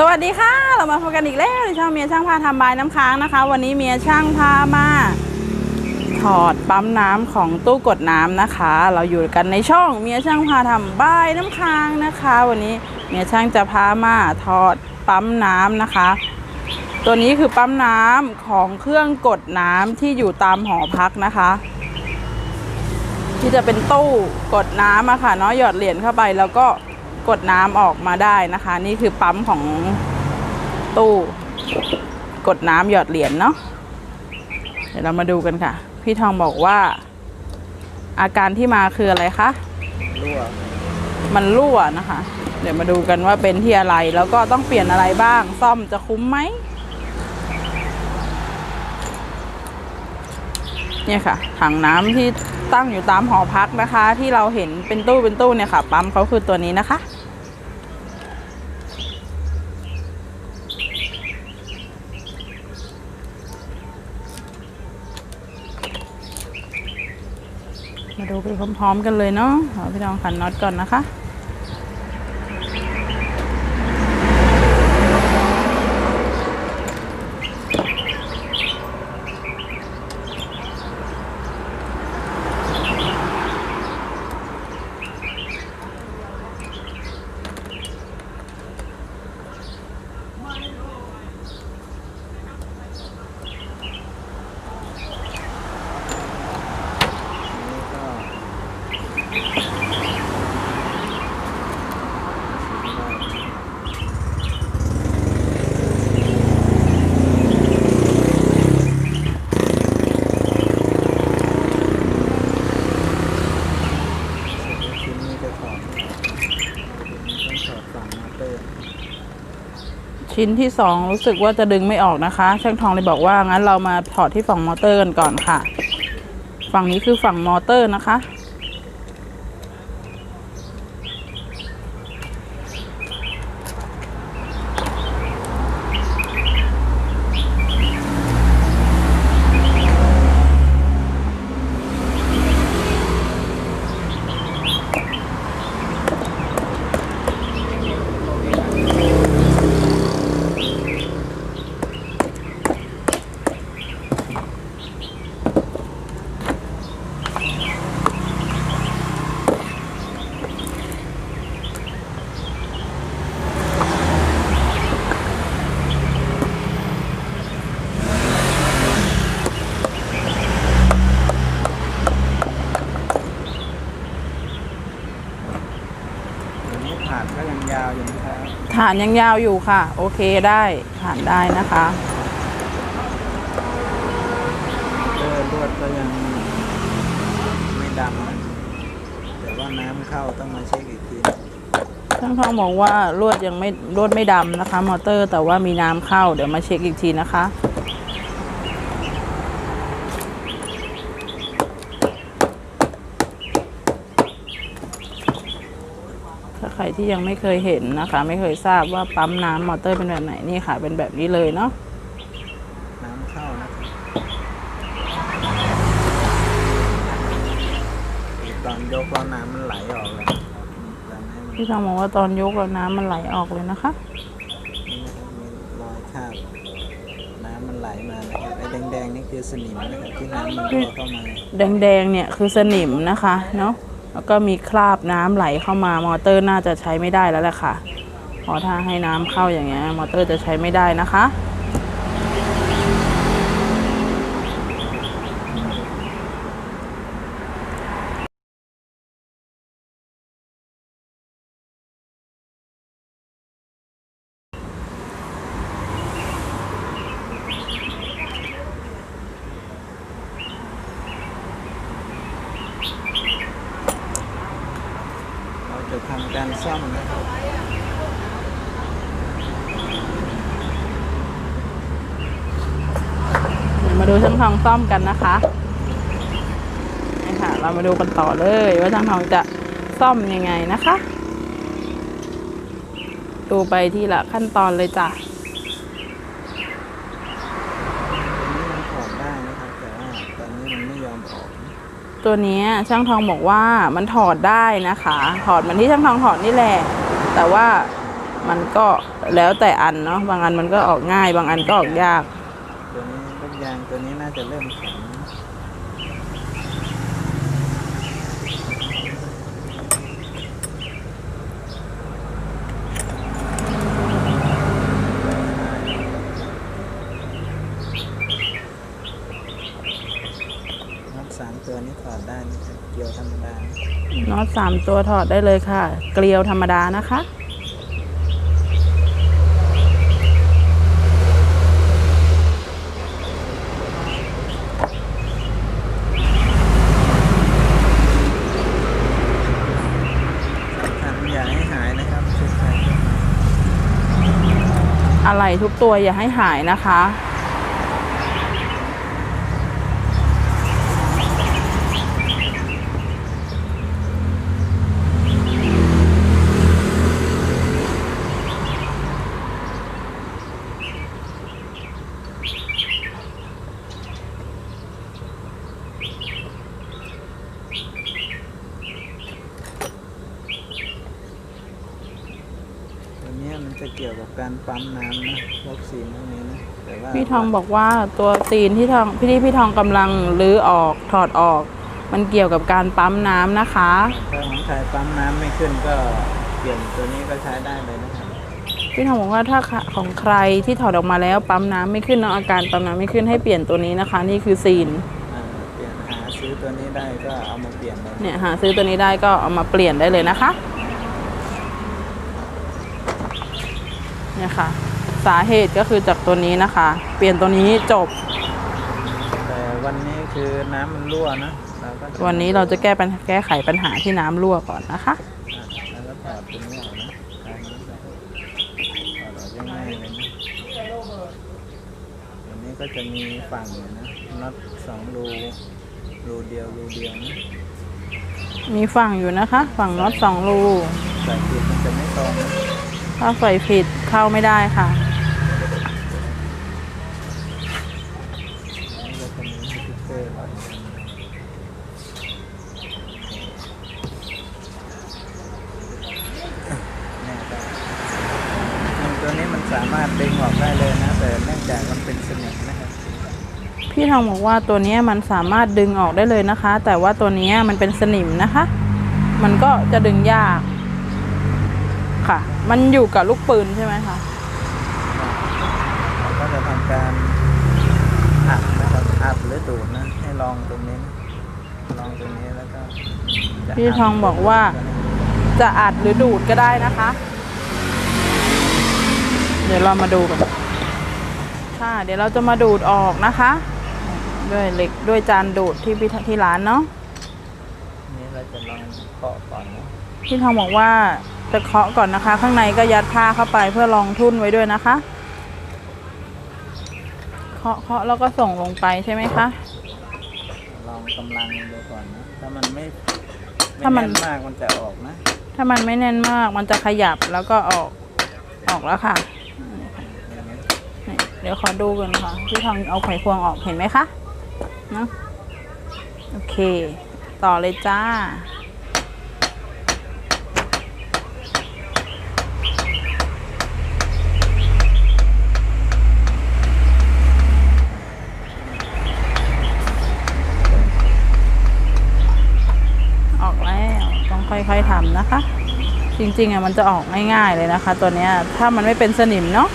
สวัสดีค่ะ เรามาพบกันอีกแล้วในช่องเมียช่างพาทำบายน้ำค้างนะคะ วันนี้เมียช่างพามา ถอดปั๊มน้ำของตู้กดน้ำนะคะ เราอยู่กันในช่องเมียช่างพาทำบายน้ำค้างนะคะ วันนี้เมียช่างจะพามาถอดปั๊มน้ำนะคะ ตัวนี้คือปั๊มน้ำของเครื่องกดน้ำที่อยู่ตามหอพักนะคะ ที่จะเป็นตู้กดน้ำอะค่ะเนาะหยอดเหรียญเข้าไปแล้วก็ กดน้ำออกมาได้นะคะ นี่คือปั๊มของตู้กดน้ำหยอดเหรียญเนาะเดี๋ยวเรามาดูกันค่ะ พี่ทองบอกว่า อาการที่มาคืออะไรคะรั่วมันรั่วนะคะ เดี๋ยวมาดูกันว่าเป็นที่อะไรแล้วก็ต้องเปลี่ยนอะไรบ้าง ซ่อมจะคุ้มไหมเนี่ยค่ะ ถังน้ำที่ตั้งอยู่ตามหอพักนะคะ ที่เราเห็นเป็นตู้เป็นตู้เนี่ยค่ะ ปั๊มเขาคือตัวนี้นะคะ ดูไปพร้อมๆกันเลยเนาะเอาพี่น้องขันน็อตก่อนนะคะ นี่ก็ชิ้นนี้จะถอดต้องถอดฝั่งมอเตอร์ ชิ้นที่สองรู้สึกว่าจะดึงไม่ออกนะคะ ช่างทองเลยบอกว่างั้นเรามาถอดที่ฝั่งมอเตอร์กันก่อนค่ะ ฝั่งนี้คือฝั่งมอเตอร์นะคะ อันนี้ผ่านก็ยังยาวอยู่นะครับ ฐานยังยาวอยู่ค่ะ โอเคได้ฐานได้นะคะเออลวดก็ยังไม่ดำนะแต่ว่าน้ำเข้าต้องมาเช็คอีกที ช่างทองบอกว่าลวดยังไม่ลวดไม่ดำนะคะ มอเตอร์ แต่ว่ามีน้ำเข้าเดี๋ยวมาเช็คอีกทีนะคะ ถ้าใค รที่ยังไม่เคยเห็นนะคะ ไม่เคยทราบว่าปั๊มน้ำมอเตอร์เป็นแบบไหนนี่ค่ะ เป็นแบบนี้เลยเนาะน้ำเข้านะครับตอนยกแล้วน้ำมันไหลออกเลยทำให้มันพี่ทองบอกว่าตอนยกแล้วน้ำมันไหลออกเลยนะคะนี่นะครับมีรอยคราบน้ำมันไหลมานะครับไอ้แดงๆนี่คือสนิมนะครับที่น้ำมันรั่วเข้ามาแดงๆเนี่ยคือสนิมนะคะเนาะ แล้วก็มีคราบน้ำไหลเข้ามามอเตอร์น่าจะใช้ไม่ได้แล้วแหละค่ะเพราะถ้าให้น้ำเข้าอย่างเงี้ยมอเตอร์จะใช้ไม่ได้นะคะ ทำการซ่อมนะครับมาดูช่างทองซ่อมกันนะคะนี่ค่ะ เรามาดูกันต่อเลยว่าช่างทองจะซ่อมยังไงนะคะ ดูไปที่ละขั้นตอนเลยจ้ะ ตัวนี้ช่างทองบอกว่ามันถอดได้นะคะ ถอดเหมันที่ช่างทองถอดนี่แหละ แต่ว่ามันก็แล้วแต่อันเนาะบางอันมันก็ออกง่าย บางอันก็ออกยาก ตัวนี้ลูกยางตัวนี้น่าจะเริ่มแข็งน็อ ตสามตัวนี้ถอดได้นะครับเกี่ยวธรรมดาน็อตสามตัวถอดได้เลยค่ะ เกลียวธรรมดานะคะขันอย่าให้หายนะครับชุดไทยอะไรทุกตัวอย่าให้หายนะคะ ตัวเนี้ยมันจะเกี่ยวกับการปั๊มน้ำนะวัคซีนพวกนี้นะแต่ว่าพี่ทองบอกว่าตัวตีนที่ทองพี่ที่พี่ทองกำลังรื้อออกถอดออก มันเกี่ยวกับการปั๊มน้ำนะคะ ถ้าของใครปั๊มน้ำไม่ขึ้นก็เปลี่ยนตัวนี้ก็ใช้ได้เลยนะครับ พี่ทองบอกว่าถ้าของใครที่ถอดออกมาแล้วปั๊มน้ำไม่ขึ้นเนาะอาการปั๊มน้ำไม่ขึ้นให้เปลี่ยนตัวนี้นะคะ นี่คือซีนอ่าเปลี่ยนหาซื้อตัวนี้ได้ก็เอามาเปลี่ยนเลย เนี่ยหาซื้อตัวนี้ได้ก็เอามาเปลี่ยนได้เลยนะคะ เนี่ยค่ะ สาเหตุก็คือจากตัวนี้นะคะ เปลี่ยนตัวนี้จบ แต่วันนี้คือน้ำมันรั่วนะเราก็วันนี้เราจะแก้ปัญแก้ไขปัญหาที่น้ำรั่วก่อนนะคะ อ่าแล้วก็ถอดตัวนี้ออกนะทางนี้ใส่ถอดออกง่ายๆเลยนะตัวนี้ก็จะมีฝั่งอยู่นะน็อตสองรูรูเดียวรูเดียวนะมีฝั่งอยู่นะคะ ฝั่งน็อตสองรู ใส่ผิดมันจะไม่ตรงนะ ถ้าใส่ผิดเข้าไม่ได้ค่ะนี่ก็จะมีสติ๊กเกอร์หล่อนเนี่ยครับมันตัวนี้มันสามารถดึงออกได้เลยนะ แต่เนื่องจากมันเป็นสนิมนะครับพี่ทองบอกว่าตัวนี้มันสามารถดึงออกได้เลยนะคะ แต่ว่าตัวนี้มันเป็นสนิมนะคะ มันก็จะดึงยาก ค่ะ มันอยู่กับลูกปืนใช่ไหมคะเราก็จะทำการอัดนะครับอัดหรือดูดนะให้ลองตรงนี้นะลองตรงนี้แล้วก็จะพี่ทองบอกว่า จะอัดหรือดูดก็ได้นะคะ เดี๋ยวเรามาดูกันค่ะ เดี๋ยวเราจะมาดูดออกนะคะ ด้วยเหล็กด้วยจานดูดที่พี่ที่ร้านเนาะนี่เราจะลองเคาะก่อนนะพี่ทองบอกว่า จะเคาะก่อนนะคะ ข้างในก็ยัดผ้าเข้าไปเพื่อรองทุ่นไว้ด้วยนะคะ เคาะเคาะแล้วก็ส่งลงไปใช่ไหมคะ ลองกำลังดูก่อนนะ ถ้ามันไม่ถ้ามัน ไแมากมันจะออกนะถ้ามันไม่แน่นมากมันจะขยับแล้วก็ออกออกแล้วค่ะนี่เดี๋ยวขอดูกันค่ะพี่ทองเอาไขควงออกเห็นไหมคะเนอะโอเค ต่อเลยจ้า ออกแล้วต้องค่อยๆทำนะคะ จริงๆอะมันจะออกง่ายๆเลยนะคะ ตัวเนี้ยถ้ามันไม่เป็นสนิมเนาะ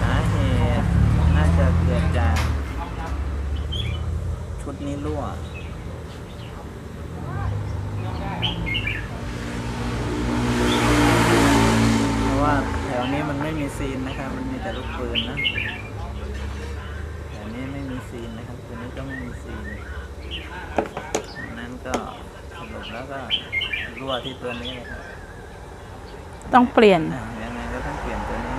สาเหตุน่าจะเกิดจากชุดนี้รั่ว เพราะว่าแถวนี้มันไม่มีซีนนะครับมันมีแต่ลูกปืนนะ ซีนนะครับตัวนี้ก็ไม่มีซีนดังนั้นก็สรุปแล้วก็รั่วที่ตัวนี้เลยครับต้องเปลี่ยนอ่ายังไงก็ต้องเปลี่ยนตัวนี้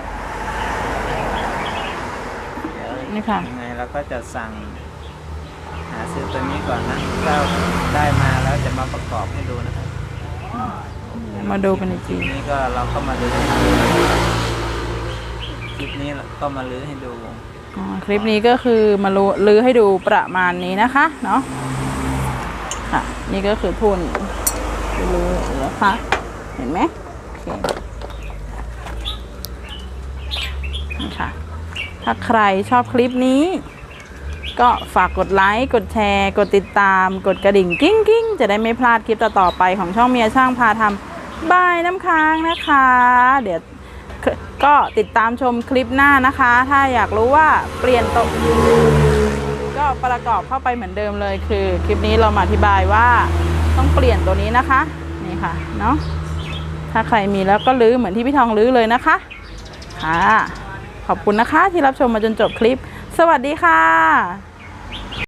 เดี๋ยวนี่ค่ะ ยังไงเราก็จะสั่ง หาซื้อตัวนี้ก่อนนะถ้าได้มาแล้วจะมาประกอบให้ดูนะครับมาดูกันอีกคลิทีปนี้ก็เราก็มาลื้อให้ดูคลิปนี้เราก็มาลื้อให้ดูอ๋อ คลิปนี้ก็คือมารู้ลื้อให้ดูประมาณนี้นะคะเนาะค่ะนี่ก็คือทุนรู้อนะคะเห็นไหมโอเคนี่ค่ะ ถ้าใครชอบคลิปนี้ ก็ฝากกดไลค์ กดแชร์ กดติดตาม กดกระดิ่งกิ้งกิ้งจะได้ไม่พลาดคลิปต่อๆไปของช่องเมียช่างพาทำบายน้ำค้างนะคะ เดี๋ยว ก็ติดตามชมคลิปหน้านะคะ ถ้าอยากรู้ว่าเปลี่ยนตกก็ประกอบเข้าไปเหมือนเดิมเลยคือ คลิปนี้เรามาอธิบายว่าต้องเปลี่ยนตัวนี้นะคะ นี่ค่ะเนาะถ้าใครมีแล้วก็ลื้อเหมือนที่พี่ทองลื้อเลยนะคะค่ะขอบคุณนะคะที่รับชมมาจนจบคลิป สวัสดีค่ะ